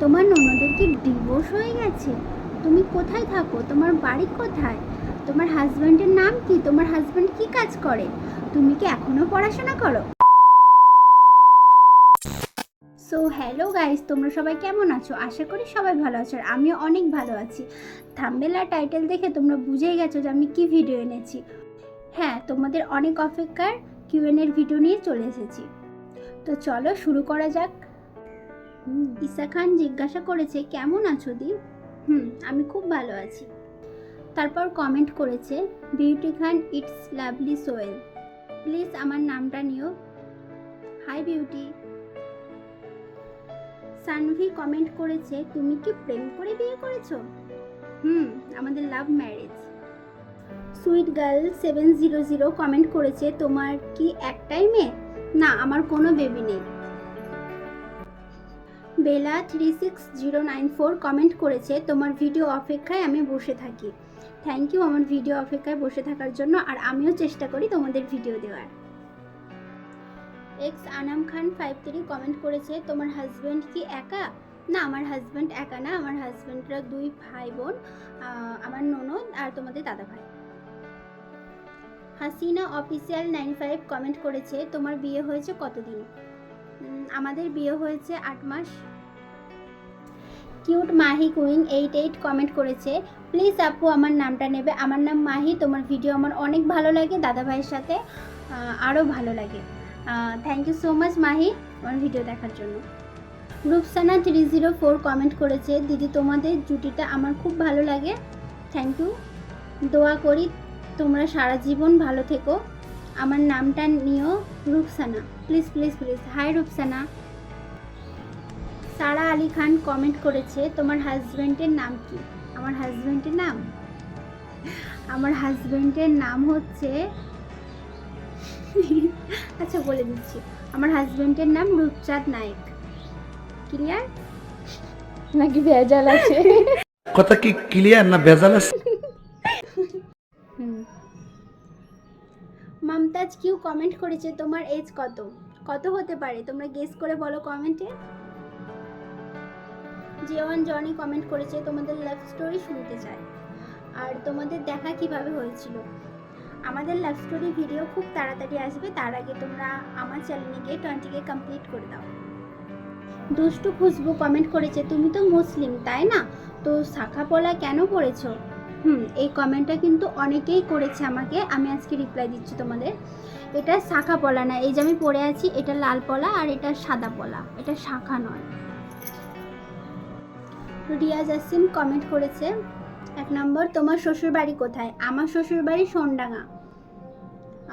তোমার ননদের কি ডিভোর্স হয়ে গেছে? তুমি কোথায় থাকো? তোমার বাড়ি কোথায়? তোমার হাজব্যান্ডের নাম কি? তোমার হাজব্যান্ড কি কাজ করে? তুমি কি এখনও পড়াশোনা করো? সো হ্যালো গাইস তোমরা সবাই কেমন আছো? আশা করি সবাই ভালো আছো আর আমিও অনেক ভালো আছি। থাম্বেল টাইটেল দেখে তোমরা বুঝেই গেছো যে আমি কি ভিডিও এনেছি। হ্যাঁ তোমাদের অনেক অপেক্ষার কিউএনের ভিডিও নিয়ে চলে এসেছি। তো চলো শুরু করা যাক। ঈশা খান জিজ্ঞাসা করেছে, কেমন আছো দি হুম, আমি খুব ভালো আছি। তারপর কমেন্ট করেছে beauty Khan it's lovely Soyel please আমার নামটা নিও। হাই বিউটি সানভি কমেন্ট করেছে, তুমি কি প্রেম করে বিয়ে করেছ? হুম, আমাদের love marriage sweet girl seven zero zero comment করেছে, তোমার কি একটাই মেয়ে? না, আমার কোনো বেবি নেই। Bela three six zero nine four comment করেছে, তোমার ভিডিও অপেক্ষায় আমি বসে থাকি। থ্যাংক ইউ আমার ভিডিও অপেক্ষায় বসে থাকার জন্য, আর আমিও চেষ্টা করি তোমাদের ভিডিও দেওয়ার। X Anam Khan five three comment করেছে, তোমার হাজব্যান্ড কি একা? না, আমার হাজব্যান্ড একা না, আমার হাজব্যান্ডরা দুই ভাই বোন আমার ননদ আর তোমাদের দাদা ভাই। Hasina official nine five comment করেছে, তোমার বিয়ে হয়েছে কতদিন? আমাদের বিয়ে হয়েছে আট মাস। Cute Mahi queen eight eight comment করেছে প্লিজ আপু, আমার নামটা নেবে। আমার নাম মাহি, তোমার ভিডিও আমার অনেক ভালো লাগে, দাদা ভাইয়ের সাথে আরও ভালো লাগে। Thank you so much Mahi, আমার ভিডিও দেখার জন্য। Rupsana three zero four comment করেছে, দিদি, তোমাদের জুটিটা আমার খুব ভালো লাগে। থ্যাংক ইউ দোয়া করি তোমরা সারা জীবন ভালো থেকো। আমার নামটা নিও Rupsana. Please please please hi Rupsana. Sara Ali Khan comment করেছে তোমার হাজব্যান্ডের নাম কি? আমার হাজব্যান্ডের নাম? আমার হাজব্যান্ডের নাম হচ্ছে আচ্ছা বলে দিচ্ছি। আমার হাজব্যান্ডের নাম রূপচাঁদ নায়েক। ক্লিয়ার নাকি ভেজাল আছে? কথা কি ক্লিয়ার না ভেজাল আছে? হুম। মমতাজ কিউ কমেন্ট করেছে তোমার এজ কত? কত হতে পারে? তোমরা গেস করে বলো কমেন্টে জিওয়ান জনি কমেন্ট করেছে, তোমাদের লাভ স্টোরি শুনতে চায় আর তোমাদের দেখা কীভাবে হয়েছিল? আমাদের লাভ স্টোরি ভিডিও খুব তাড়াতাড়ি আসবে, তার আগে তোমরা আমার চ্যানেলে গিয়ে টোয়েন্টিকে কমপ্লিট করে দাও। দুষ্টু খুশবু কমেন্ট করেছে, তুমি তো মুসলিম, তাই না? তো শাখা পলা কেন পড়েছো? হুম, এই কমেন্টটা কিন্তু অনেকেই করেছে আমাকে, আমি আজকে রিপ্লাই দিচ্ছি তোমাদের। এটা শাখা পলা না, এই যে আমি পড়ে আছি, এটা লাল পলা আর এটা সাদা পলা, এটা শাখা নয়। রিয়া জাসিম কমেন্ট করেছে, এক নম্বর, তোমার শ্বশুর বাড়ি কোথায়? আমার শ্বশুর বাড়ি সোনডাঙ্গা।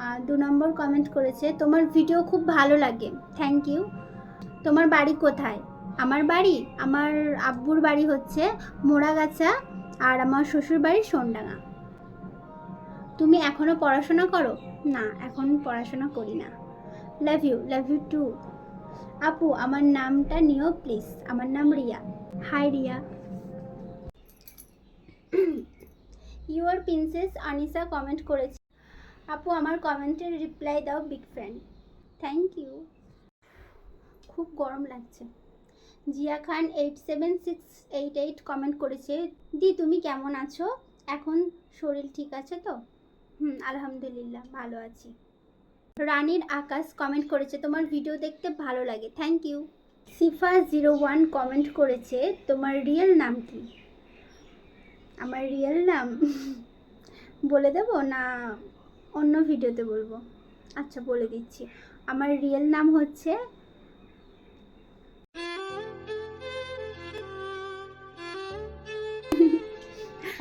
আর দু নম্বর কমেন্ট করেছে, তোমার ভিডিও খুব ভালো লাগে থ্যাংক ইউ তোমার বাড়ি কোথায়? আমার বাড়ি, আমার আব্বুর বাড়ি হচ্ছে মোড়াগাছা আর আমার শ্বশুর বাড়ি সোনডাঙ্গা। তুমি এখনও পড়াশোনা করো? না, এখন পড়াশোনা করি না। Love you love you too আপু, আমার নামটা নিও প্লিজ আমার নাম Riya. Hi Riya your princess Anisa comment করেছে। আপু, আমার কমেন্টের রিপ্লাই দাও, বিগ ফ্রেন্ড থ্যাংক ইউ। খুব গরম লাগছে। Zia Khan eight seven six eight eight comment করেছে, দি, তুমি কেমন আছো? এখন শরীর ঠিক আছে তো? হুম, আলহামদুলিল্লাহ, ভালো আছি। রানীর আকাশ কমেন্ট করেছে, তোমার ভিডিও দেখতে ভালো লাগে, thank you. Shifa zero one comment করেছে তোমার রিয়েল নাম কি? আমার রিয়েল নাম বলে দেব না অন্য ভিডিওতে বলব? আচ্ছা বলে দিচ্ছি। আমার রিয়েল নাম হচ্ছে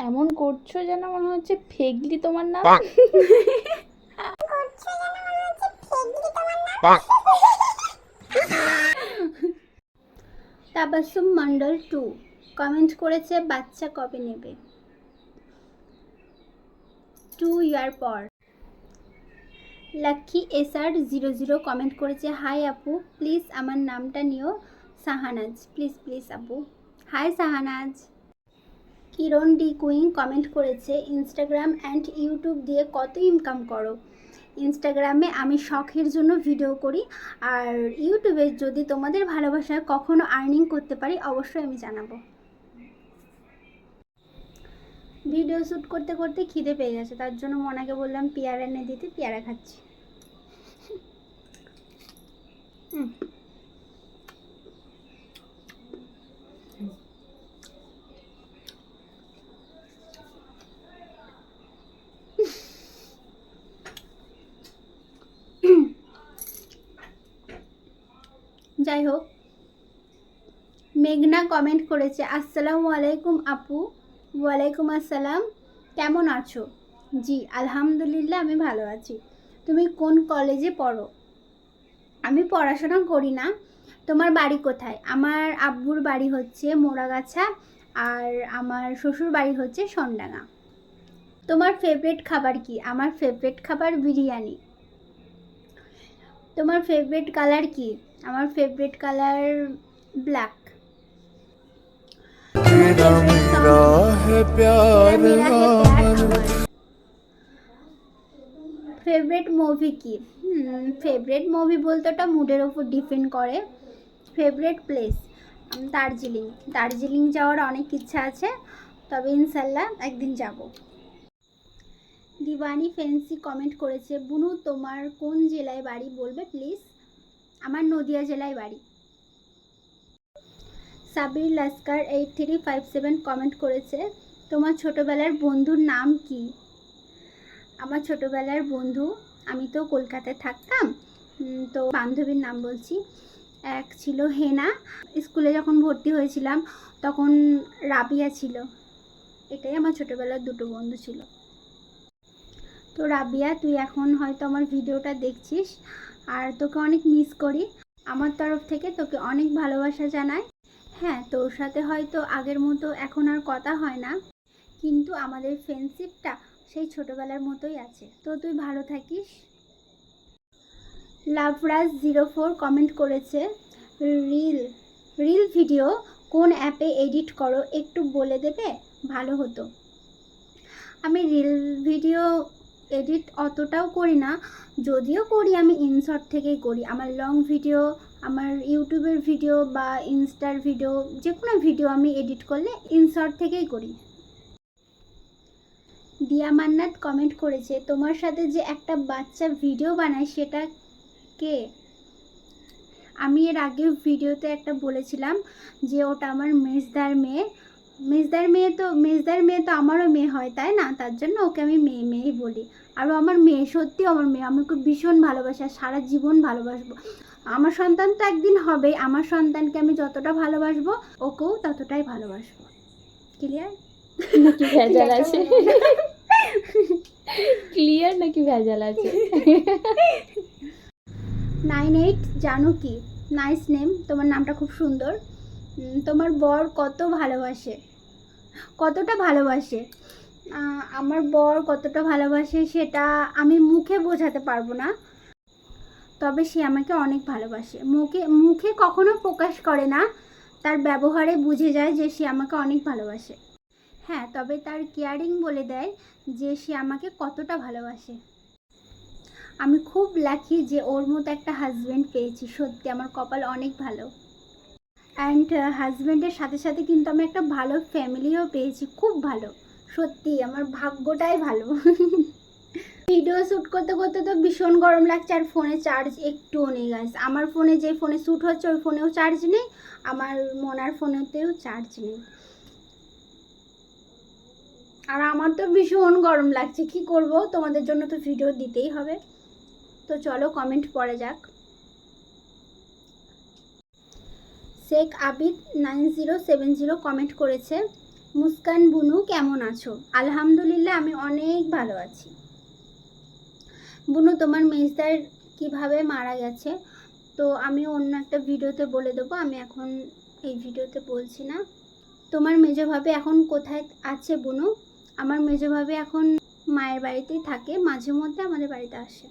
এমন করছ যেন মনে হচ্ছে ফেগলি তোমার নাম? তাবাসুম মন্ডল টু কমেন্ট করেছে, বাচ্চা কবে নেবে? টু ইয়ার পর lucky SR zero zero comment করেছে হাই আপু প্লিজ আমার নামটা নিও, সাহানাজ। প্লিজ প্লিজ আপু। Hi Shahnaz. Kiran D cooing comment করেছে ইনস্টাগ্রাম অ্যান্ড ইউটিউব দিয়ে কত ইনকাম করো? ইনস্টাগ্রামে আমি শখের জন্য ভিডিও করি। আর ইউটিউবে যদি তোমাদের ভালোবাসায় কখনো আর্নিং করতে পারি, অবশ্যই আমি জানাব। ভিডিও শ্যুট করতে করতে খিদে পেয়ে গেছে, তার জন্য মনাকে বললাম, পেয়ারা এনে দিতে, পেয়ারা খাচ্ছি। হুম। যাই হোক। মেঘনা কমেন্ট করেছে, আসসালামু আলাইকুম আপু, ওয়ালাইকুম আসসালাম, কেমন আছো? জি, আলহামদুলিল্লাহ আমি ভালো আছি। তুমি কোন কলেজে পড়ো? আমি পড়াশোনা করি না। তোমার বাড়ি কোথায়? আমার আব্বুর বাড়ি হচ্ছে মোড়াগাছা আর আমার শ্বশুর বাড়ি হচ্ছে সন্ডাঙ্গা। তোমার ফেভারিট খাবার কি? আমার ফেভারিট খাবার বিরিয়ানি। তোমার ফেভারিট কালার কি? আমার favourite colour black favourite movie কি? ফেভারিট মুভি বলতে ওটা মুডের ওপর ডিপেন্ড করে। Favourite place Darjeeling. দার্জিলিং যাওয়ার অনেক ইচ্ছা আছে, তবে ইনশাল্লাহ একদিন যাব। দিবানি ফেন্সি কমেন্ট করেছে, বুনু, তোমার কোন জেলায় বাড়ি বলবে প্লিজ আমার নদিয়া জেলায় বাড়ি। Sabir Laskar eight three five seven comment করেছে, তোমার ছোটোবেলার বন্ধুর নাম কি? আমার ছোটোবেলার বন্ধু, আমি তো কলকাতায় থাকতাম। তো বান্ধবীর নাম বলছি। এক ছিল হেনা। স্কুলে যখন ভর্তি হয়েছিলাম, তখন রাবিয়া ছিল। এটাই আমার ছোটোবেলার দুটো বন্ধু ছিল। তো রাবিয়া, তুই এখন হয়তো আমার ভিডিওটা দেখছিস। আর তোকে অনেক মিস করি। আমার তরফ থেকে তোকে অনেক ভালোবাসা জানাই। হ্যাঁ তোর সাথে হয়তো আগের মতো এখন আর কথা হয় না। কিন্তু আমাদের ফ্রেন্ডশিপটা সেই ছোটোবেলার মতোই আছে। তো তুই ভালো থাকিস। লাভরাজ জিরো ফোর কমেন্ট করেছে রিল রিল ভিডিও কোন অ্যাপে এডিট করো? একটু বলে দেবে? ভালো হতো। আমি রিল ভিডিও এডিট অতটাও করি না। যদিও করি, আমি ইনশর্ট থেকেই করি। আমার লং ভিডিও আমার ইউটিউবের ভিডিও বা ইনস্টার ভিডিও যে কোনো ভিডিও আমি এডিট করলে ইনশর্ট থেকেই করি। দিয়া মান্নাত কমেন্ট করেছে, তোমার সাথে যে একটা বাচ্চা ভিডিও বানায়, সেটা কে? আমি এর আগে ভিডিওতে একটা বলেছিলাম যে, ওটা আমার মেজদার মেয়ে। মেজদার মেয়ে তো মেজদার মেয়ে তো আমারও মেয়ে হয় তাই না? তার জন্য ওকে আমি মেয়ে মেয়েই বলি। আরও আমার মেয়ে সত্যি আমার মেয়ে। আমি ওকে ভীষণ ভালোবাসি আর সারা জীবন ভালোবাসবো। আমার সন্তান তো একদিন হবে আমার সন্তানকে আমি যতটা ভালোবাসবো ওকেও ততটাই ভালোবাসবো। ক্লিয়ার নাকি ভেজাল আছে? ক্লিয়ার নাকি ভেজাল আছে? নাইন এইট জানো কি? নাইস নেম তোমার নামটা খুব সুন্দর। তোমার বর কত ভালোবাসে? কতটা ভালোবাসে? আমার বর কতটা ভালোবাসে সেটা আমি মুখে বোঝাতে পারব না। তবে সে আমাকে অনেক ভালোবাসে। মুখে মুখে কখনো প্রকাশ করে না। তার ব্যবহারে বুঝে যায় যে সে আমাকে অনেক ভালোবাসে। হ্যাঁ তবে তার কেয়ারিং বলে দেয় যে সে আমাকে কতটা ভালোবাসে। আমি খুব লাকি যে ওর মতো একটা হাজব্যান্ড পেয়েছি। সত্যি, আমার কপাল অনেক ভালো। অ্যান্ড হাজব্যান্ডের সাথে সাথে কিন্তু আমি একটা ভালো ফ্যামিলিও পেয়েছি, খুব ভালো। সত্যি, আমার ভাগ্যটাই ভালো। ভিডিও শ্যুট করতে করতে তো ভীষণ গরম লাগছে, আর ফোনে চার্জ একটুও নেই গাছ আমার ফোনে যে ফোনে শ্যুট হচ্ছে, ওই ফোনেও চার্জ নেই, আমার মনার ফোনেতেও চার্জ নেই। আর আমার তো ভীষণ গরম লাগছে, কি করব? তোমাদের জন্য তো ভিডিও দিতেই হবে। তো চলো কমেন্ট পড়ে যাক। Sheikh Abid nine zero seven zero comment করেছে, মুস্কান বুনু, কেমন আছো? আলহামদুলিল্লাহ, আমি অনেক ভালো আছি। বুনু, তোমার মেজদার কীভাবে মারা গেছে? তো আমি অন্য একটা ভিডিওতে বলে দেবো, আমি এখন এই ভিডিওতে বলছি না। তোমার মেজোভাবে এখন কোথায় আছে, বুনু? আমার মেজোভাবে এখন মায়ের বাড়িতেই থাকে মাঝে মধ্যে আমাদের বাড়িতে আসে।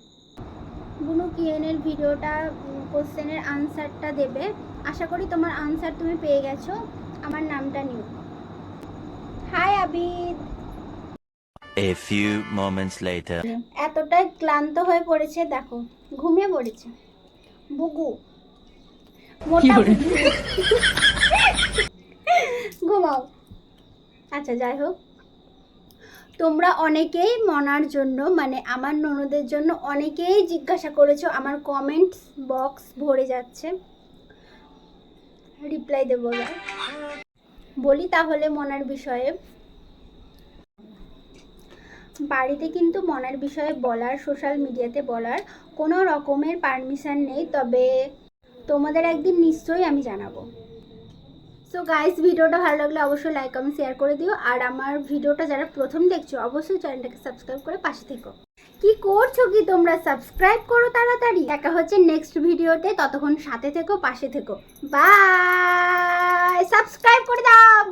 বুনু কিএনের ভিডিওটা কোশ্চেনের আনসারটা দেবে। আশা করি তোমার আনসার তুমি পেয়ে গেছো। আমার নামটা new. Hi Abid. A few moments later. এতটাই ক্লান্ত হয়ে পড়েছে দেখো ঘুমিয়ে পড়েছে। বুগু। মোটা বুগু। ঘুমাও। আচ্ছা যাই হোক। তোমরা অনেকেই মনার জন্য মানে আমার ননদের জন্য অনেকেই জিজ্ঞাসা করেছ, আমার কমেন্টস বক্স ভরে যাচ্ছে। রিপ্লাই দেবো। বলি তাহলে মনার বিষয়ে। বাড়িতে কিন্তু মনার বিষয়ে বলার সোশ্যাল মিডিয়াতে বলার কোনো রকমের পারমিশন নেই, তবে তোমাদের একদিন নিশ্চয়ই আমি জানাব। সো গাইস ভিডিওটা ভালো লাগলে অবশ্যই লাইক কমেন্ট শেয়ার করে দিও। আর আমার ভিডিওটা যারা প্রথম দেখছ, অবশ্যই চ্যানেলটাকে সাবস্ক্রাইব করে পাশে থেকো। কি করছ কি তোমরা? সাবস্ক্রাইব করো তাড়াতাড়ি। দেখা হচ্ছে নেক্সট ভিডিওতে। ততক্ষণ সাথে থেকো, পাশে থেকো। বাই সাবস্ক্রাইব করে দাও!